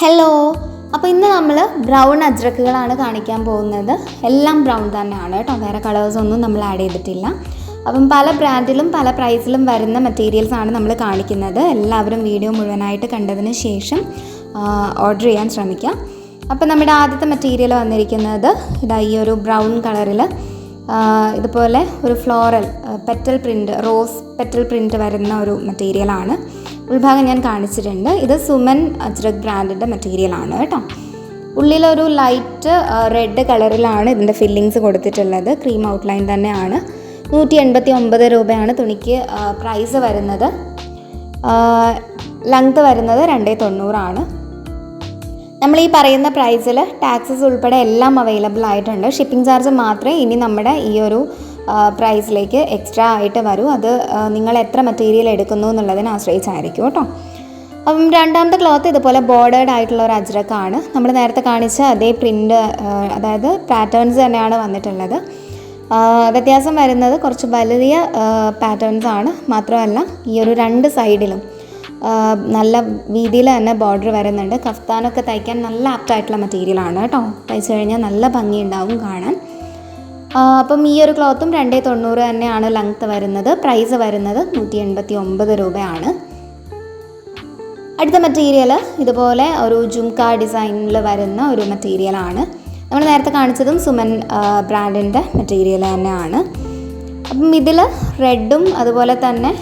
Hello അപ്പോൾ ഇന്ന് നമ്മൾ ബ്രൗൺ അജ്രക്കുകളാണ് കാണിക്കാൻ പോകുന്നത്. എല്ലാം ബ്രൗൺ തന്നെയാണ് കേട്ടോ. വേറെ കളേഴ്സ് ഒന്നും നമ്മൾ ആഡ് ചെയ്തിട്ടില്ല. അപ്പം പല ബ്രാൻഡിലും പല പ്രൈസിലും വരുന്ന മെറ്റീരിയൽസ് ആണ് നമ്മൾ കാണിക്കുന്നത്. എല്ലാവരും വീഡിയോ മുഴുവനായിട്ട് കണ്ടതിന് ശേഷം ഓർഡർ ചെയ്യാൻ ശ്രമിക്കുക അപ്പം നമ്മുടെ ആദ്യത്തെ മെറ്റീരിയൽ വന്നിരിക്കുന്നത് ഇതാ ഈ ഒരു ബ്രൗൺ കളറിൽ ഇതുപോലെ ഒരു floral petal print rose petal print വരുന്ന ഒരു മെറ്റീരിയലാണ് ഉൾഭാഗം ഞാൻ കാണിച്ചിട്ടുണ്ട്. ഇത് സുമൻ അജ്രക് ബ്രാൻഡിന്റെ മെറ്റീരിയലാണ് കേട്ടോ. ഉള്ളിലൊരു ലൈറ്റ് റെഡ് കളറിലാണ് ഇതിന്റെ ഫില്ലിങ്സ് കൊടുത്തിട്ടുള്ളത്. ക്രീം ഔട്ട്ലൈൻ തന്നെയാണ്. നൂറ്റി എൺപത്തി ഒമ്പത് രൂപയാണ് തുണിക്ക് പ്രൈസ് വരുന്നത്. ലെങ്ത് വരുന്നത് രണ്ടേ തൊണ്ണൂറാണ്. നമ്മൾ ഈ പറയുന്ന പ്രൈസിൽ ടാക്സസ് ഉൾപ്പെടെ എല്ലാം അവൈലബിൾ ആയിട്ടുണ്ട്. ഷിപ്പിംഗ് ചാർജ് മാത്രമേ ഇനി നമ്മുടെ ഈ ഒരു പ്രൈസിലേക്ക് എക്സ്ട്രാ ആയിട്ട് വരും. അത് നിങ്ങൾ എത്ര മെറ്റീരിയൽ എടുക്കുന്നു എന്നുള്ളതിനെ ആശ്രയിച്ചായിരിക്കും കേട്ടോ. അപ്പം രണ്ടാമത്തെ ക്ലോത്ത് ഇതുപോലെ ബോർഡേഡ് ആയിട്ടുള്ള ഒരു അജ്രക്കാണ്. നമ്മൾ നേരത്തെ കാണിച്ച അതേ പ്രിന്റ് അതായത് പാറ്റേൺസ് തന്നെയാണ് വന്നിട്ടുള്ളത്. വ്യത്യാസം വരുന്നത് കുറച്ച് വലിയ പാറ്റേൺസ് ആണ്. മാത്രമല്ല ഈ ഒരു രണ്ട് സൈഡിലും നല്ല രീതിയിൽ തന്നെ ബോർഡർ വരുന്നുണ്ട്. കഫ്താനൊക്കെ തയ്ക്കാൻ നല്ല ആപ്റ്റായിട്ടുള്ള മെറ്റീരിയലാണ് കേട്ടോ. തയ്ച്ചു കഴിഞ്ഞാൽ നല്ല ഭംഗിയുണ്ടാവും കാണാൻ. അപ്പം ഈ ഒരു ക്ലോത്തും രണ്ടേ തൊണ്ണൂറ് തന്നെയാണ് ലെങ്ത്ത് വരുന്നത്. പ്രൈസ് വരുന്നത് നൂറ്റി എൺപത്തി ഒമ്പത് രൂപയാണ്. അടുത്ത മെറ്റീരിയൽ ഇതുപോലെ ഒരു ജുംക ഡിസൈനിൽ വരുന്ന ഒരു മെറ്റീരിയലാണ് നമ്മൾ നേരത്തെ കാണിച്ചതും സുമൻ ബ്രാൻഡിന്റെ മെറ്റീരിയൽ തന്നെയാണ്. അപ്പം ഇതിൽ റെഡും അതുപോലെ തന്നെ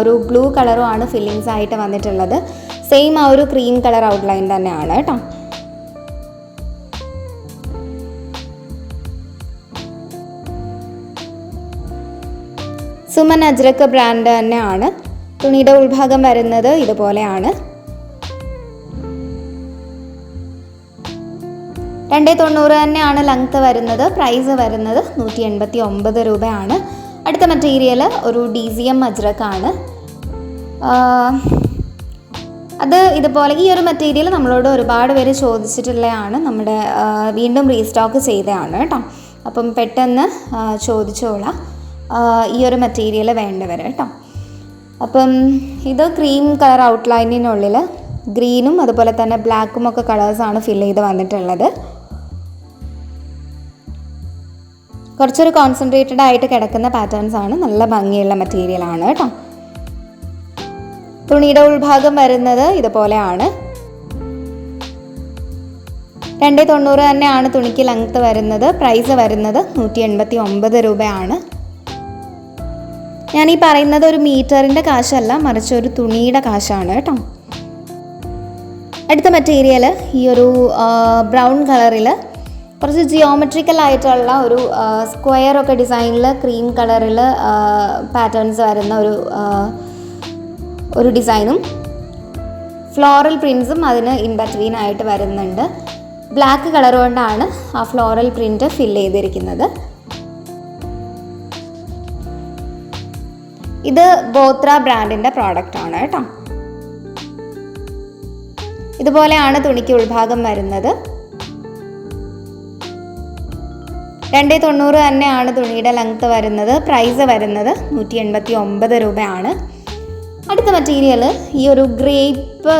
ഒരു ബ്ലൂ കളറും ആണ് ഫില്ലിങ്സ് ആയിട്ട് വന്നിട്ടുള്ളത്. സെയിം ആ ഒരു ക്രീം കളർ ഔട്ട്ലൈൻ തന്നെയാണ് കേട്ടോ. സുമൻ അജ്രക്ക് ബ്രാൻഡ് തന്നെയാണ്. തുണിയുടെ ഉൾഭാഗം വരുന്നത് ഇതുപോലെയാണ്. രണ്ടേ തൊണ്ണൂറ് തന്നെയാണ് ലെങ്ത്ത് വരുന്നത്. പ്രൈസ് വരുന്നത് നൂറ്റി എൺപത്തി ഒമ്പത് രൂപയാണ്. അടുത്ത മെറ്റീരിയൽ ഒരു ഡി സി എം അജ്രക്കാണ് അത് ഇതുപോലെ ഈ ഒരു മെറ്റീരിയൽ നമ്മളോട് ഒരുപാട് പേര് ചോദിച്ചിട്ടുള്ളതാണ്. നമ്മുടെ വീണ്ടും റീസ്റ്റോക്ക് ചെയ്തതാണ് കേട്ടോ. അപ്പം പെട്ടെന്ന് ചോദിച്ചോളാം. ഈ ഒരു മെറ്റീരിയൽ വേണ്ടവർ കേട്ടോ. അപ്പം ഇത് ക്രീം കളർ ഔട്ട്ലൈനിനുള്ളിൽ ഗ്രീനും അതുപോലെ തന്നെ ബ്ലാക്കും ഒക്കെ കളേഴ്സാണ് ഫിൽ ചെയ്ത് വന്നിട്ടുള്ളത്. കുറച്ചൊരു കോൺസെൻട്രേറ്റഡ് ആയിട്ട് കിടക്കുന്ന പാറ്റേൺസ് ആണ് നല്ല ഭംഗിയുള്ള മെറ്റീരിയൽ ആണ് കേട്ടോ. തുണിയുടെ ഉൾഭാഗം വരുന്നത് ഇതുപോലെയാണ്. രണ്ടേ തൊണ്ണൂറ് തന്നെയാണ് തുണിക്ക് ലെങ്ത്ത് വരുന്നത്. പ്രൈസ് വരുന്നത് നൂറ്റി എൺപത്തി ഒമ്പത് രൂപയാണ്. ഞാൻ ഈ പറയുന്നത് ഒരു മീറ്ററിന്റെ കാശല്ല മറിച്ച് ഒരു തുണിയുടെ കാശാണ് കേട്ടോ. അടുത്ത മെറ്റീരിയൽ ഈ ഒരു ബ്രൗൺ കളറിൽ കുറച്ച് ജിയോമെട്രിക്കൽ ആയിട്ടുള്ള ഒരു സ്ക്വയർ ഒക്കെ ഡിസൈനിൽ ക്രീം കളറിൽ പാറ്റേൺസ് വരുന്ന ഒരു ഒരു ഡിസൈനും ഫ്ലോറൽ പ്രിൻസും അതിന് ഇൻ ആയിട്ട് വരുന്നുണ്ട്. ബ്ലാക്ക് കളർ കൊണ്ടാണ് ആ ഫ്ലോറൽ പ്രിന്റ് ഫില്ല് ചെയ്തിരിക്കുന്നത്. ഇത് ബോത്ര ബ്രാൻഡിന്റെ പ്രോഡക്റ്റ് ആണ് കേട്ടോ. ഇതുപോലെയാണ് തുണിക്ക് ഉൾഭാഗം വരുന്നത്. രണ്ടേ തൊണ്ണൂറ് തന്നെയാണ് തുണിയുടെ ലെങ്ത്ത് വരുന്നത്. പ്രൈസ് വരുന്നത് നൂറ്റി എൺപത്തി ഒമ്പത് രൂപയാണ്. അടുത്ത മെറ്റീരിയൽ ഈ ഒരു ഗ്രേപ്പ്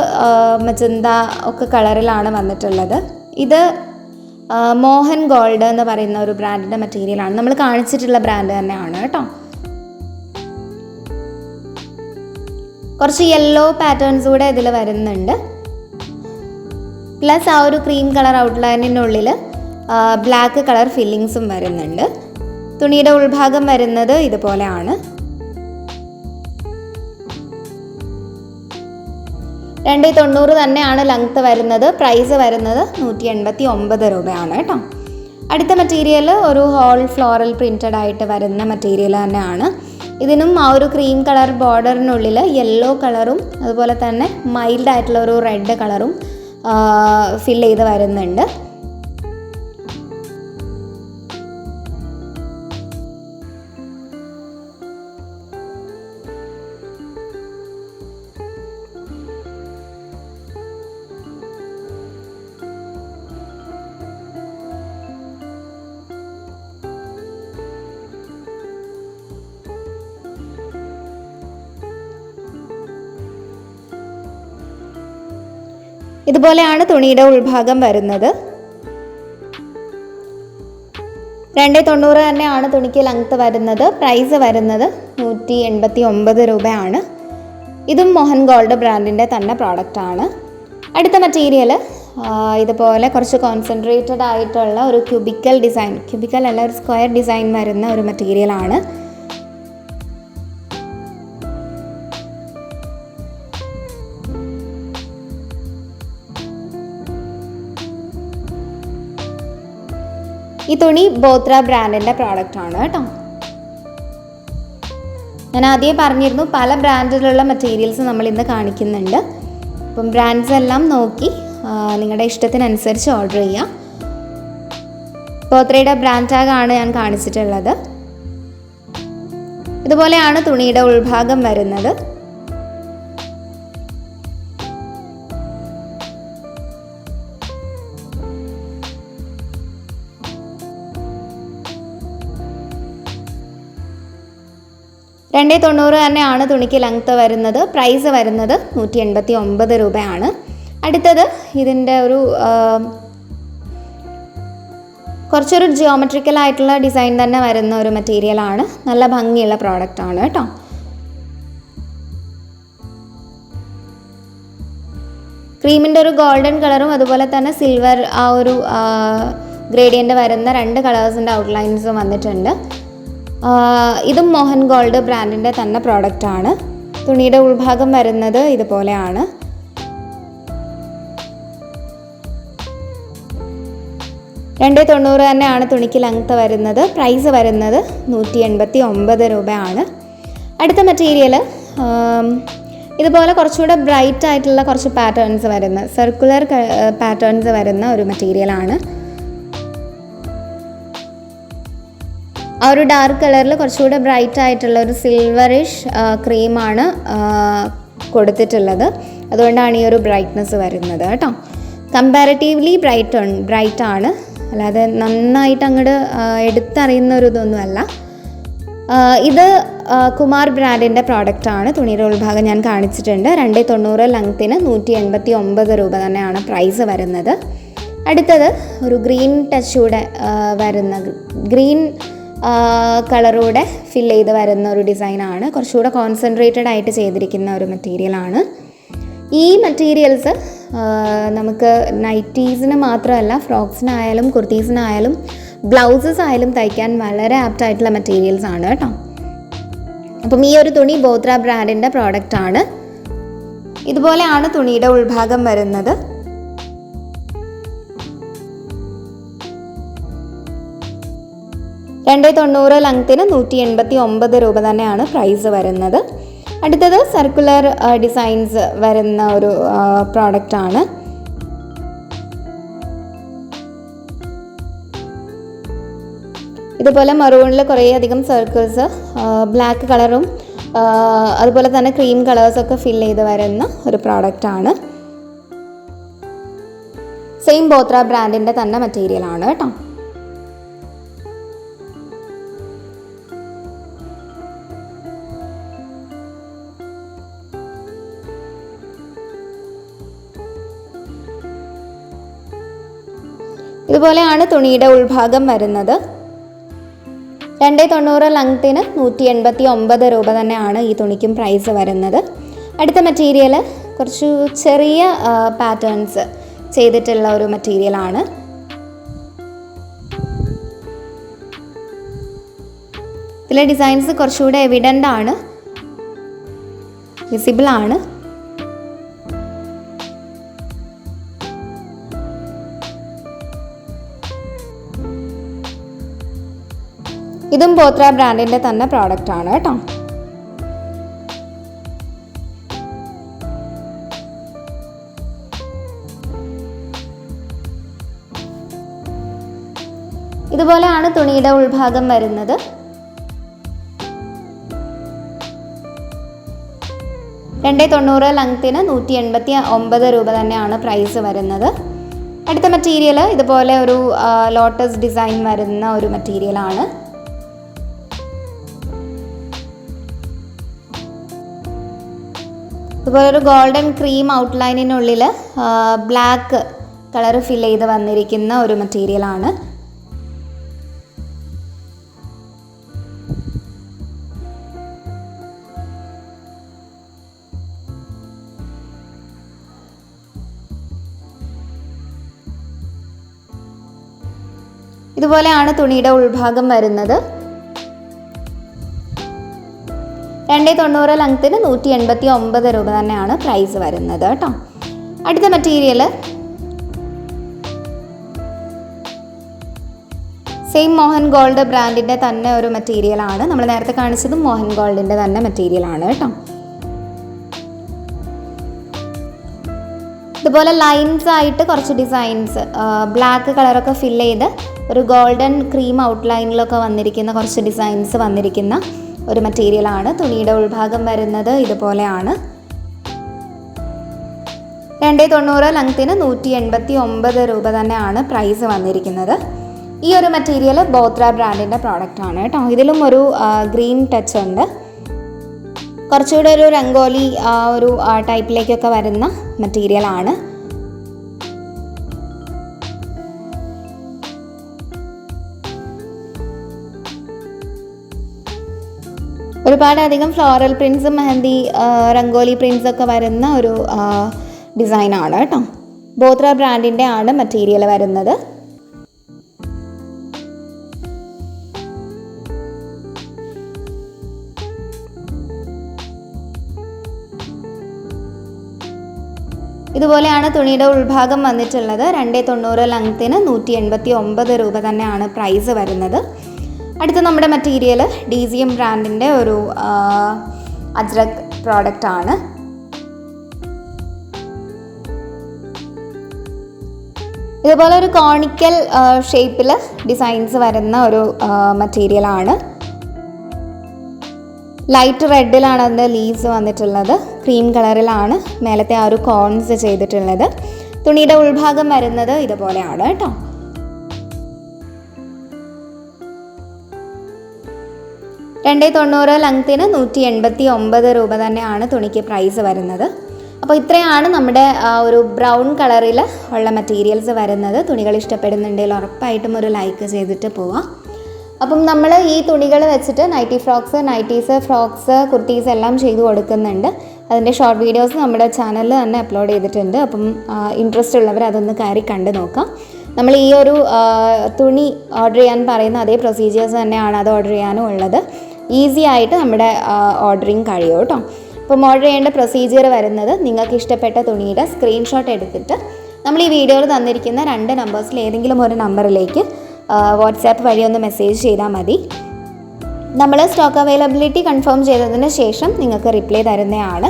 മജന്ത ഒക്കെ കളറിലാണ് വന്നിട്ടുള്ളത്. ഇത് മോഹൻ ഗോൾഡ് എന്ന് പറയുന്ന ഒരു ബ്രാൻഡിന്റെ മെറ്റീരിയലാണ് നമ്മൾ കാണിച്ചിട്ടുള്ള ബ്രാൻഡ് തന്നെയാണ് കേട്ടോ. കുറച്ച് യെല്ലോ പാറ്റേൺസ് കൂടെ ഇതിൽ വരുന്നുണ്ട്. പ്ലസ് ആ ഒരു ക്രീം കളർ ഔട്ട്ലൈനിനുള്ളിൽ ബ്ലാക്ക് കളർ ഫില്ലിങ്സും വരുന്നുണ്ട്. തുണിയുടെ ഉൾഭാഗം വരുന്നത് ഇതുപോലെയാണ്. രണ്ടേ തൊണ്ണൂറ് തന്നെയാണ് ലെങ്ത്ത് വരുന്നത്. പ്രൈസ് വരുന്നത് നൂറ്റി എൺപത്തി ഒമ്പത് രൂപയാണ് കേട്ടോ. അടുത്ത മെറ്റീരിയൽ ഒരു ഹോൾ ഫ്ലോറൽ പ്രിന്റഡ് ആയിട്ട് വരുന്ന മെറ്റീരിയൽ തന്നെയാണ്. ഇതിനും ആ ഒരു ക്രീം കളർ ബോർഡറിനുള്ളിൽ യെല്ലോ കളറും അതുപോലെ തന്നെ മൈൽഡ് ആയിട്ടുള്ള ഒരു റെഡ് കളറും ഫിൽ ചെയ്ത് വരുന്നുണ്ട്. ഇതുപോലെയാണ് തുണിയുടെ ഉൾഭാഗം വരുന്നത്. രണ്ട് തൊണ്ണൂറ് തന്നെയാണ് തുണിക്ക് ലെങ്ത്ത് വരുന്നത്. പ്രൈസ് വരുന്നത് നൂറ്റി എൺപത്തി ഒമ്പത് രൂപയാണ്. ഇതും മോഹൻ ഗോൾഡ് ബ്രാൻഡിന്റെ തന്നെ പ്രോഡക്റ്റാണ് അടുത്ത മെറ്റീരിയൽ ഇതുപോലെ കുറച്ച് കോൺസെൻട്രേറ്റഡ് ആയിട്ടുള്ള ഒരു ക്യൂബിക്കൽ ഡിസൈൻ ക്യൂബിക്കൽ അല്ല ഒരു സ്ക്വയർ ഡിസൈൻ വരുന്ന ഒരു മെറ്റീരിയലാണ് തുണി ബോത്ര ബ്രാൻഡിന്റെ ആണ് കേട്ടോ. ഞാൻ ആദ്യം പറഞ്ഞിരുന്നു പല ബ്രാൻഡിലുള്ള മെറ്റീരിയൽസ് നമ്മൾ ഇന്ന് കാണിക്കുന്നുണ്ട്. അപ്പം ബ്രാൻഡ്സ് എല്ലാം നോക്കി നിങ്ങളുടെ ഇഷ്ടത്തിനനുസരിച്ച് ഓർഡർ ചെയ്യാം. ബോത്രയുടെ ബ്രാൻഡ് ടാഗാണ് ഞാൻ കാണിച്ചിട്ടുള്ളത്. ഇതുപോലെയാണ് തുണിയുടെ ഉൾഭാഗം വരുന്നത്. രണ്ട് തൊണ്ണൂറ് തന്നെയാണ് തുണിക്ക് ലെങ്ത്ത് വരുന്നത്. പ്രൈസ് വരുന്നത് നൂറ്റി എൺപത്തി ഒമ്പത് രൂപയാണ്. അടുത്തത് ഇതിന്റെ ഒരു കുറച്ചൊരു ജിയോമെട്രിക്കൽ ആയിട്ടുള്ള ഡിസൈൻ തന്നെ വരുന്ന ഒരു മെറ്റീരിയലാണ് നല്ല ഭംഗിയുള്ള പ്രോഡക്റ്റ് ആണ് കേട്ടോ. ക്രീമിന്റെ ഒരു ഗോൾഡൻ കളറും അതുപോലെ തന്നെ സിൽവർ ആ ഒരു ഗ്രേഡിയന്റ് വരുന്ന രണ്ട് കളേഴ്സിന്റെ ഔട്ട്ലൈൻസും വന്നിട്ടുണ്ട്. ഇതും മോഹൻ ഗോൾഡ് ബ്രാൻഡിന്റെ തന്നെ പ്രോഡക്റ്റ് ആണ്. തുണിയുടെ ഉൾഭാഗം വരുന്നത് ഇതുപോലെയാണ്. രണ്ട് തൊണ്ണൂറ് തന്നെയാണ് തുണിക്ക് ലെങ്ത്ത് വരുന്നത്. പ്രൈസ് വരുന്നത് നൂറ്റി എൺപത്തി ഒമ്പത് രൂപയാണ്. അടുത്ത മെറ്റീരിയൽ ഇതുപോലെ കുറച്ചുകൂടെ ബ്രൈറ്റ് ആയിട്ടുള്ള കുറച്ച് പാറ്റേൺസ് വരുന്ന സർക്കുലർ പാറ്റേൺസ് വരുന്ന ഒരു മെറ്റീരിയലാണ് ആ ഒരു ഡാർക്ക് കളറിൽ കുറച്ചുകൂടെ ബ്രൈറ്റ് ആയിട്ടുള്ള ഒരു സിൽവറിഷ് ക്രീമാണ് കൊടുത്തിട്ടുള്ളത്. അതുകൊണ്ടാണ് ഈ ഒരു ബ്രൈറ്റ്നസ് വരുന്നത് കേട്ടോ. കമ്പാരിറ്റീവ്ലി ബ്രൈറ്റ് ബ്രൈറ്റ് ആണ്. അല്ലാതെ നന്നായിട്ട് അങ്ങോട്ട് എടുത്തറിയുന്ന ഒരു ഇതൊന്നുമല്ല. ഇത് കുമാർ ബ്രാൻഡിന്റെ ആണ്. തുണിയുടെ ഉൾഭാഗം ഞാൻ കാണിച്ചിട്ടുണ്ട്. രണ്ട് തൊണ്ണൂറ് ലങ്ത്തിന് നൂറ്റി എൺപത്തി ഒമ്പത് രൂപ തന്നെയാണ് പ്രൈസ് വരുന്നത്. അടുത്തത് ഒരു ഗ്രീൻ ടച്ചൂടെ വരുന്ന ഗ്രീൻ കളറൂടെ ഫിൽ ചെയ്ത് വരുന്ന ഒരു ഡിസൈനാണ്. കുറച്ചുകൂടെ കോൺസെൻട്രേറ്റഡ് ആയിട്ട് ചെയ്തിരിക്കുന്ന ഒരു മെറ്റീരിയൽ ആണ്. ഈ മെറ്റീരിയൽസ് നമുക്ക് നൈറ്റീസിന് മാത്രമല്ല ഫ്രോക്സിനായാലും കുർത്തീസിനായാലും ബ്ലൗസസ് ആയാലും തയ്ക്കാൻ വളരെ ആപ്റ്റ് ആയിട്ടുള്ള മെറ്റീരിയൽസ് ആണ് കേട്ടോ. അപ്പം ഈ ഒരു തുണി ബോത്ര ബ്രാൻഡിന്റെ പ്രോഡക്റ്റ് ആണ്. ഇതുപോലെയാണ് തുണിയുടെ ഉൾഭാഗം വരുന്നത്. രണ്ട് തൊണ്ണൂറ് ലങ്ത്തിന് നൂറ്റി എൺപത്തി ഒമ്പത് രൂപ തന്നെയാണ് പ്രൈസ് വരുന്നത്. അടുത്തത് സർക്കുലർ ഡിസൈൻസ് വരുന്ന ഒരു പ്രോഡക്റ്റ് ആണ്. ഇതുപോലെ മറൂണിൽ കുറേ അധികം സർക്കിൾസ് ബ്ലാക്ക് കളറും അതുപോലെ തന്നെ ക്രീം കളേഴ്സൊക്കെ ഫിൽ ചെയ്ത് വരുന്ന ഒരു പ്രോഡക്റ്റ് ആണ്. സെയിം ബോത്ര ബ്രാൻഡിന്റെ തന്നെ മെറ്റീരിയൽ ആണ് കേട്ടോ ഇതുപോലെയാണ് തുണിയുടെ ഉൾഭാഗം വരുന്നത്. രണ്ട് തൊണ്ണൂറ് ലങ്ത്തിന് നൂറ്റി എൺപത്തി ഒമ്പത് രൂപ തന്നെയാണ് ഈ തുണിക്കും പ്രൈസ് വരുന്നത്. അടുത്ത മെറ്റീരിയൽ കുറച്ച് ചെറിയ പാറ്റേൺസ് ചെയ്തിട്ടുള്ള ഒരു മെറ്റീരിയലാണ് ഇതിലെ ഡിസൈൻസ് കുറച്ചുകൂടെ എവിഡന്റ് ആണ്. വിസിബിൾ ആണ്. ഇതും പോത്ര ബ്രാൻഡിന്റെ തന്നെ പ്രോഡക്റ്റ് ആണ് കേട്ടോ. ഇതുപോലെയാണ് തുണിയുടെ ഉൾഭാഗം വരുന്നത്. രണ്ട് തൊണ്ണൂറ് ലങ്ത്തിന് നൂറ്റി എൺപത്തി ഒമ്പത് രൂപ തന്നെയാണ് പ്രൈസ് വരുന്നത്. അടുത്ത മെറ്റീരിയൽ ഇതുപോലെ ഒരു ലോട്ടസ് ഡിസൈൻ വരുന്ന ഒരു മെറ്റീരിയലാണ് ഇതുപോലെ ഒരു ഗോൾഡൻ ക്രീം ഔട്ട്ലൈനിനുള്ളിൽ ബ്ലാക്ക് കളർ ഫിൽ ചെയ്ത് വന്നിരിക്കുന്ന ഒരു മെറ്റീരിയലാണ് ഇതുപോലെയാണ് തുണിയുടെ ഉൾഭാഗം വരുന്നത്. രണ്ട് തൊണ്ണൂറ് ലെങ്ത്തിന് നൂറ്റി എൺപത്തി ഒമ്പത് രൂപ തന്നെയാണ് പ്രൈസ് വരുന്നത് കേട്ടോ. അടുത്ത മെറ്റീരിയൽ സെയിം മോഹൻ ഗോൾഡ് ബ്രാൻഡിന്റെ തന്നെ ഒരു മെറ്റീരിയലാണ് നമ്മൾ നേരത്തെ കാണിച്ചതും മോഹൻ ഗോൾഡിന്റെ തന്നെ മെറ്റീരിയലാണ് കേട്ടോ. ഇതുപോലെ ലൈൻസ് ആയിട്ട് കുറച്ച് ഡിസൈൻസ് ബ്ലാക്ക് കളറൊക്കെ ഫില്ല് ചെയ്ത് ഒരു ഗോൾഡൻ ക്രീം ഔട്ട്ലൈനിലൊക്കെ വന്നിരിക്കുന്ന കുറച്ച് ഡിസൈൻസ് വന്നിരിക്കുന്ന ഒരു മെറ്റീരിയലാണ് തുണിയുടെ ഉൾഭാഗം വരുന്നത് ഇതുപോലെയാണ്. രണ്ട് തൊണ്ണൂറ് ലങ്ത്തിന് നൂറ്റി എൺപത്തി ഒമ്പത് രൂപ തന്നെയാണ് പ്രൈസ് വന്നിരിക്കുന്നത്. ഈ ഒരു മെറ്റീരിയൽ ബോത്ര ബ്രാൻഡിന്റെ പ്രോഡക്റ്റ് ആണ് കേട്ടോ. ഇതിലും ഒരു ഗ്രീൻ ടച്ച് ഉണ്ട്. കുറച്ചുകൂടെ ഒരു രംഗോലി ഒരു ടൈപ്പിലേക്കൊക്കെ വരുന്ന മെറ്റീരിയലാണ് ഒരുപാട് അധികം ഫ്ലോറൽ പ്രിൻസും മെഹന്തി റംഗോലി പ്രിൻസ് ഒക്കെ വരുന്ന ഒരു ഡിസൈനാണ് കേട്ടോ. ബോത്ര ബ്രാൻഡിന്റെ ആണ് മെറ്റീരിയൽ വരുന്നത്. ഇതുപോലെയാണ് തുണിയുടെ ഉൾഭാഗം വന്നിട്ടുള്ളത്. രണ്ട് തൊണ്ണൂറ് ലങ്ത്തിന് നൂറ്റി എൺപത്തി ഒമ്പത് രൂപ തന്നെയാണ് പ്രൈസ് വരുന്നത്. അടുത്ത നമ്മുടെ മെറ്റീരിയൽ ഡി സി എം ബ്രാൻഡിന്റെ ഒരു അജ്രക് പ്രോഡക്റ്റ് ആണ്. ഇതുപോലെ ഒരു കോണിക്കൽ ഷേപ്പിൽ ഡിസൈൻസ് വരുന്ന ഒരു മെറ്റീരിയലാണ് ലൈറ്റ് റെഡിലാണ് അതിന്റെ ലീവ്സ് വന്നിട്ടുള്ളത്. ക്രീം കളറിലാണ് മേലത്തെ ആ ഒരു കോൺസ് ചെയ്തിട്ടുള്ളത്. തുണിയുടെ ഉൾഭാഗം വരുന്നത് ഇതുപോലെയാണ് കേട്ടോ. രണ്ട് തൊണ്ണൂറ് ലെങ്ത്തിന് നൂറ്റി എൺപത്തി ഒമ്പത് രൂപ തന്നെയാണ് തുണിക്ക് പ്രൈസ് വരുന്നത്. അപ്പോൾ ഇത്രയാണ് നമ്മുടെ ഒരു ബ്രൗൺ കളറിൽ ഉള്ള മെറ്റീരിയൽസ് വരുന്നത്. തുണികൾ ഇഷ്ടപ്പെടുന്നുണ്ടെങ്കിൽ ഉറപ്പായിട്ടും ഒരു ലൈക്ക് ചെയ്തിട്ട് പോവാം. അപ്പം നമ്മൾ ഈ തുണികൾ വെച്ചിട്ട് nighty frocks nighties frocks kurtis എല്ലാം ചെയ്തു കൊടുക്കുന്നുണ്ട്. അതിന്റെ ഷോർട്ട് വീഡിയോസ് നമ്മുടെ ചാനലിൽ തന്നെ അപ്ലോഡ് ചെയ്തിട്ടുണ്ട്. അപ്പം ഇൻട്രസ്റ്റ് ഉള്ളവർ അതൊന്ന് കയറി കണ്ടു നോക്കാം. നമ്മൾ ഈ ഒരു തുണി ഓർഡർ ചെയ്യാൻ പറയുന്ന അതേ പ്രൊസീജിയേഴ്സ് തന്നെയാണ് അത് ഓർഡർ ചെയ്യാനും ഉള്ളത്. ഈസി ആയിട്ട് നമ്മുടെ ഓർഡറിങ് കഴിയും കേട്ടോ. അപ്പം ഓർഡർ ചെയ്യേണ്ട പ്രൊസീജിയർ വരുന്നത് നിങ്ങൾക്ക് ഇഷ്ടപ്പെട്ട തുണിയുടെ സ്ക്രീൻഷോട്ട് എടുത്തിട്ട് നമ്മൾ ഈ വീഡിയോയിൽ തന്നിരിക്കുന്ന രണ്ട് നമ്പേഴ്സിൽ ഏതെങ്കിലും ഒരു നമ്പറിലേക്ക് വാട്സാപ്പ് വഴി ഒന്ന് മെസ്സേജ് ചെയ്താൽ മതി. നമ്മൾ സ്റ്റോക്ക് അവൈലബിലിറ്റി കൺഫേം ചെയ്തതിന് ശേഷം നിങ്ങൾക്ക് റിപ്ലൈ തരുന്നതാണ്.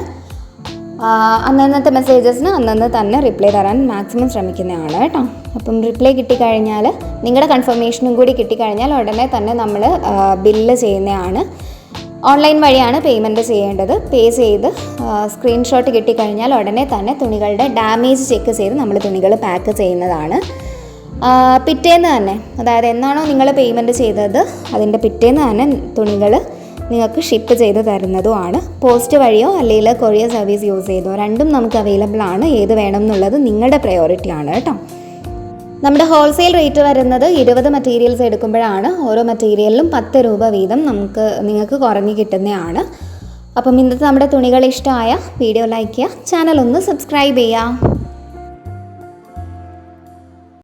അന്നന്നത്തെ മെസ്സേജസിന് അന്നന്ന് തന്നെ റിപ്ലൈ തരാൻ മാക്സിമം ശ്രമിക്കുന്നതാണ് കേട്ടോ. അപ്പം റിപ്ലൈ കിട്ടിക്കഴിഞ്ഞാൽ നിങ്ങളുടെ കൺഫർമേഷനും കൂടി കിട്ടിക്കഴിഞ്ഞാൽ ഉടനെ തന്നെ നമ്മൾ ബില്ല് ചെയ്യുന്നതാണ് ഓൺലൈൻ വഴിയാണ് പേയ്മെന്റ് ചെയ്യേണ്ടത്. പേ ചെയ്ത് സ്ക്രീൻഷോട്ട് കിട്ടിക്കഴിഞ്ഞാൽ ഉടനെ തന്നെ തുണികളുടെ ഡാമേജ് ചെക്ക് ചെയ്ത് നമ്മൾ തുണികൾ പാക്ക് ചെയ്യുന്നതാണ്. പിറ്റേന്ന് തന്നെ അതായത് എന്നാണോ നിങ്ങൾ പേയ്മെന്റ് ചെയ്തത് അതിന്റെ പിറ്റേന്ന് തന്നെ തുണികൾ നിങ്ങൾക്ക് ഷിപ്പ് ചെയ്ത് തരുന്നതുമാണ്. പോസ്റ്റ് വഴിയോ അല്ലെങ്കിൽ കൊറിയർ സർവീസ് യൂസ് ചെയ്തോ രണ്ടും നമുക്ക് അവൈലബിൾ ആണ്. ഏത് വേണം എന്നുള്ളത് നിങ്ങളുടെ പ്രയോറിറ്റി ആണ് കേട്ടോ. നമ്മുടെ ഹോൾസെയിൽ റേറ്റ് വരുന്നത് ഇരുപത് മെറ്റീരിയൽസ് എടുക്കുമ്പോഴാണ്. ഓരോ മെറ്റീരിയലിലും പത്ത് രൂപ വീതം നമുക്ക് നിങ്ങൾക്ക് കുറഞ്ഞ് കിട്ടുന്നതാണ്. അപ്പം ഇന്നത്തെ നമ്മുടെ തുണികൾ ഇഷ്ടമായ വീഡിയോ ലൈക്ക് ചെയ്യുക. ചാനൽ ഒന്ന് സബ്സ്ക്രൈബ് ചെയ്യുക.